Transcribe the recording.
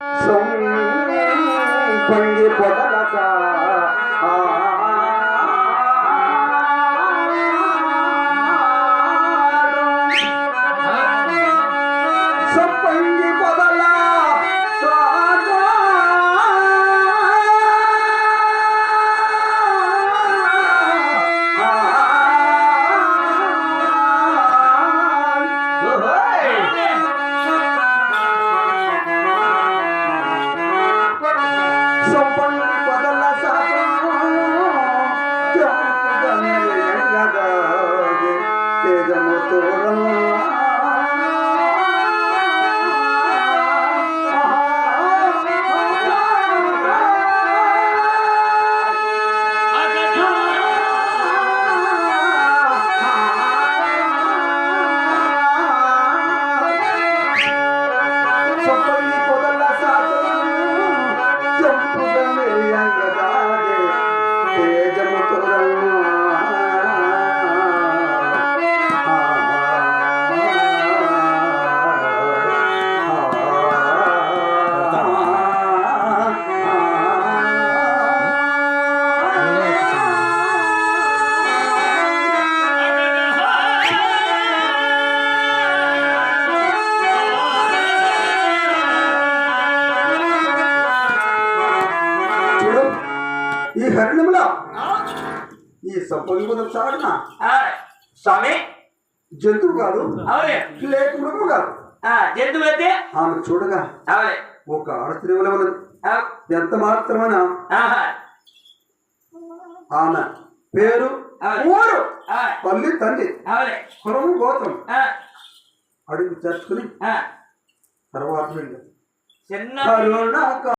sống quanh đi của đất đã già. যেন তোরা। ఈ హరిణంలో ఈ సొప్పల్లి పొదల సాగరణ స్వామి జంతువు కాదు లేక మృగము కాదు. జంతువులైతే ఆమె చూడగా ఒక ఆడస్త్రీవుల ఉన్నది. ఎంత మాత్రమైన ఆమె పేరు ఊరు. తల్లి తండ్రి. కులము గోత్రం. అడుగు చేర్చుకుని తర్వాత చిన్న